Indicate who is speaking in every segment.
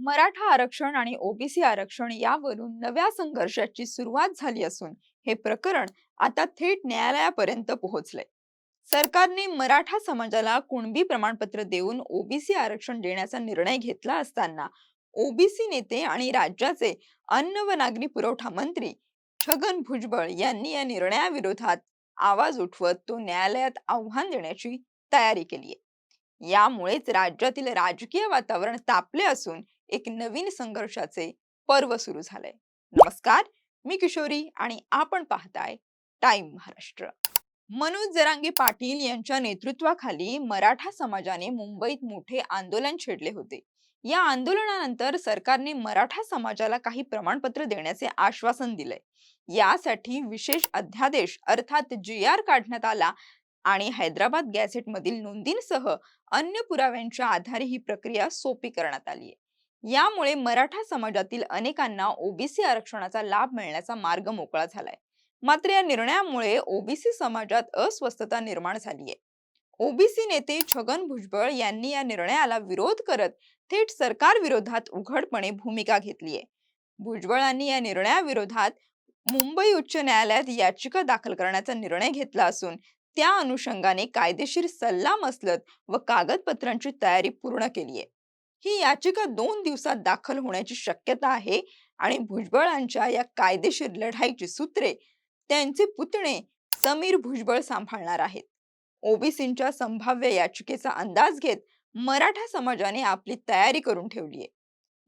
Speaker 1: मराठा आरक्षण आणि ओबीसी आरक्षण यावरून नव्या संघर्षाची सुरुवात झाली असून हे प्रकरण आता थेट न्यायालयापर्यंत पोहोचले सरकारने मराठा समाजाला कुणबी प्रमाणपत्र देऊन ओबीसी आरक्षण देण्याचा निर्णय घेतला असताना ओबीसी नेते आणि राज्याचे अन्न व नागरी पुरवठा मंत्री छगन भुजबळ यांनी या निर्णयाविरोधात आवाज उठवत तो न्यायालयात आव्हान देण्याची तयारी केली आहे यामुळेच राज्यातील राजकीय वातावरण तापले असून एक नवीन संघर्षाचे पर्व सुरू झालंय. नमस्कार मी किशोरी आणि आपण पाहताय टाइम महाराष्ट्र. मनोज जरांगे पाटील यांच्या नेतृत्वाखाली मराठा समाजाने मुंबईत मोठे आंदोलन छेडले होते. या आंदोलनानंतर सरकारने मराठा समाजाला काही प्रमाणपत्र देण्याचे आश्वासन दिलंय. यासाठी विशेष अध्यादेश अर्थात जी आर काढण्यात आला आणि हैदराबाद गॅझेट मधील नोंदींसह अन्य पुराव्यांच्या आधारे ही प्रक्रिया सोपी करण्यात आली आहे यामुळे मराठा समाजातील अनेकांना ओबीसी आरक्षणाचा लाभ मिळण्याचा मार्ग मोकळा झालाय. मात्र या निर्णयामुळे ओबीसी समाजात अस्वस्थता निर्माण झाली आहे ओबीसी नेते छगन भुजबळ यांनी या निर्णयाला विरोध करत थेट सरकार विरोधात उघडपणे भूमिका घेतली आहे भुजबळांनी या निर्णयाविरोधात मुंबई उच्च न्यायालयात याचिका दाखल करण्याचा निर्णय घेतला असून त्या अनुषंगाने कायदेशीर सल्ला मसलत व कागदपत्रांची तयारी पूर्ण केली आहे ही याचिका दोन दिवसात दाखल होण्याची शक्यता आहे आणि भुजबळांच्या या कायदेशीर लढाईची सूत्रे त्यांचे पुतणे समीर भुजबळ सांभाळणार आहेत. ओबीसींच्या संभाव्य याचिकेचा अंदाज घेत मराठा समाजाने आपली तयारी करून ठेवली आहे.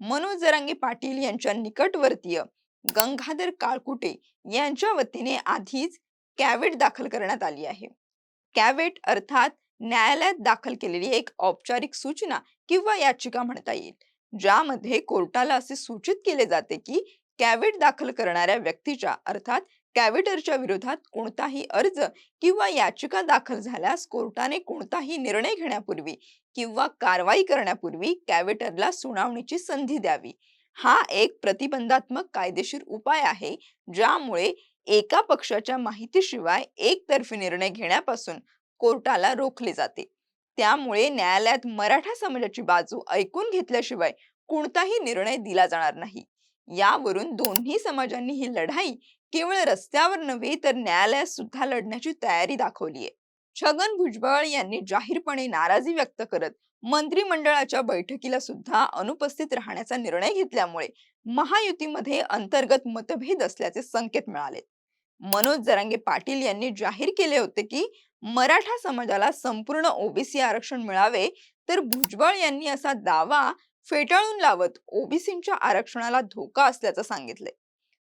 Speaker 1: मनोज जरांगे पाटील यांच्या निकटवर्तीय गंगाधर काळकुटे यांच्या वतीने आधीच कॅवेट दाखल करण्यात आली आहे. कॅवेट अर्थात न्यायालयात दाखल केलेली एक औपचारिक सूचना किंवा याचिका म्हणता येईल ज्यामध्ये कोर्टाला असे सूचित केले जाते की कॅवेट दाखल करणाऱ्या व्यक्तीच्या अर्थात कॅवेटरच्या विरोधात कोणताही अर्ज किंवा याचिका दाखल झाल्यास कोर्टाने कोणताही निर्णय घेण्यापूर्वी किंवा कारवाई करण्यापूर्वी कॅवेटरला सुनावणीची संधी द्यावी. हा एक प्रतिबंधात्मक कायदेशीर उपाय आहे ज्यामुळे एका पक्षाच्या माहितीशिवाय एकतर्फी निर्णय घेण्यापासून कोर्टाला रोखले जाते. त्यामुळे न्यायालयात मराठा समाजाची बाजू ऐकून घेतल्याशिवाय कोणताही निर्णय दिला जाणार नाही. यावरून दोन्ही समाजांनी ही लढाई केवळ रस्त्यावर नव्हे तर न्यायालयात सुद्धा लढण्याची तयारी दाखवली आहे छगन भुजबळ यांनी जाहीरपणे नाराजी व्यक्त करत मंत्रिमंडळाच्या बैठकीला सुद्धा अनुपस्थित राहण्याचा निर्णय घेतल्यामुळे महायुतीमध्ये अंतर्गत मतभेद असल्याचे संकेत मिळाले मनोज जरांगे पाटील यांनी जाहीर केले होते की मराठा समाजाला संपूर्ण ओबीसी आरक्षण मिळावे तर भुजबळ यांनी असा दावा फेटाळून लावत ओबीसींच्या आरक्षणाला धोका असल्याचं सांगितले.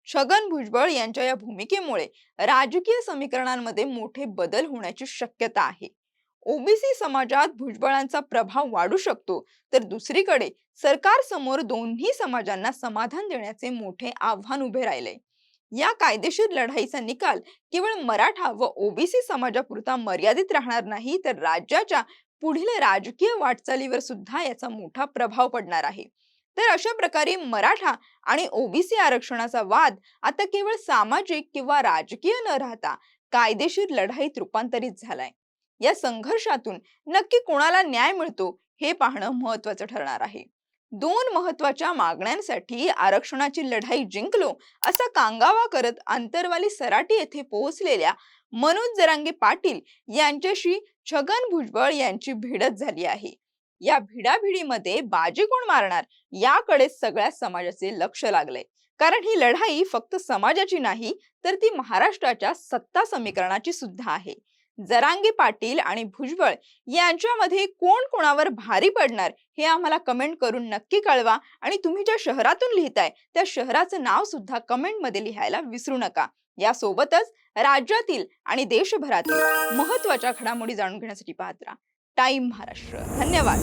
Speaker 1: छगन भुजबळ यांच्या या भूमिकेमुळे राजकीय समीकरणांमध्ये मोठे बदल होण्याची शक्यता आहे. ओबीसी समाजात भुजबळांचा प्रभाव वाढू शकतो तर दुसरीकडे सरकार समोर दोन्ही समाजांना समाधान देण्याचे मोठे आव्हान उभे राहिले. या कायदेशीर लढाईचा निकाल केवळ मराठा व ओबीसी समाजापुरता मर्यादित राहणार नाही तर राज्याच्या पुढील राजकीय वाटचालीवर सुद्धा याचा मोठा प्रभाव पडणार आहे. तर अशा प्रकारे मराठा आणि ओबीसी आरक्षणाचा वाद आता केवळ सामाजिक किंवा राजकीय न राहता कायदेशीर लढाईत रूपांतरित झालाय. या संघर्षातून नक्की कोणाला न्याय मिळतो हे पाहणं महत्वाचं ठरणार आहे. दोन महत्त्वाच्या मागण्यांसाठी आरक्षणाची लढाई जिंकलो असा कांगावा करत आंतरवाली सराटी येथे पोहोचलेल्या मनोज जरांगे पाटील यांच्याशी छगन भुजबळ यांची भिडत झाली आहे. या भिडाभिडीमध्ये बाजी कोण मारणार याकडे सगळ्या समाजाचे लक्ष लागले. कारण ही लढाई फक्त समाजाची नाही तर ती महाराष्ट्राच्या सत्ता समीकरणाची सुद्धा आहे. जरांगे पाटील आणि भुजबळ यांच्यामध्ये कोण कोणावर भारी पडणार हे आम्हाला कमेंट करून नक्की कळवा. आणि तुम्ही ज्या शहरातून लिहिताय त्या शहराचं नाव सुद्धा कमेंटमध्ये लिहायला विसरू नका. यासोबतच राज्यातील आणि देशभरातील महत्त्वाच्या घडामोडी जाणून घेण्यासाठी पाहत राहा. टाइम महाराष्ट्र धन्यवाद.